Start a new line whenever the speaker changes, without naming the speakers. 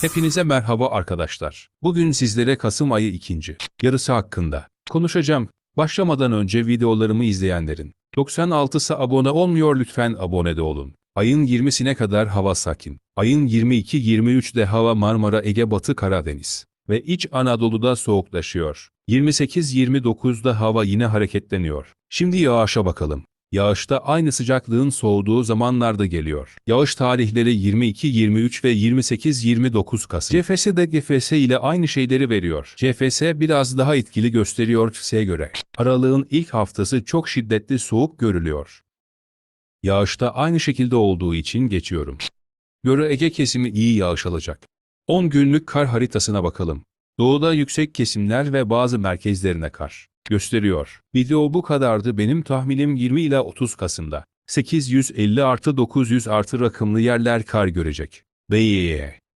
Hepinize merhaba arkadaşlar. Bugün sizlere Kasım ayı ikinci yarısı hakkında konuşacağım. Başlamadan önce videolarımı izleyenlerin 96'sı abone olmuyor lütfen abone de olun. Ayın 20'sine kadar hava sakin. Ayın 22-23'de hava Marmara Ege Batı Karadeniz ve İç Anadolu'da soğuklaşıyor. 28-29'da hava yine hareketleniyor. Şimdi yağışa bakalım. Yağışta aynı sıcaklığın soğuduğu zamanlarda geliyor. Yağış tarihleri 22-23 ve 28-29 Kasım. CFS de GFS ile aynı şeyleri veriyor. CFS biraz daha etkili gösteriyor CFS'e göre. Aralığın ilk haftası çok şiddetli soğuk görülüyor. Yağışta aynı şekilde olduğu için geçiyorum. Göre Ege kesimi iyi yağış alacak. 10 günlük kar haritasına bakalım. Doğuda yüksek kesimler ve bazı merkezlerine kar gösteriyor. Video bu kadardı benim tahminim 20 ila 30 Kasım'da. 850 artı 900 artı rakımlı yerler kar görecek. Beyye.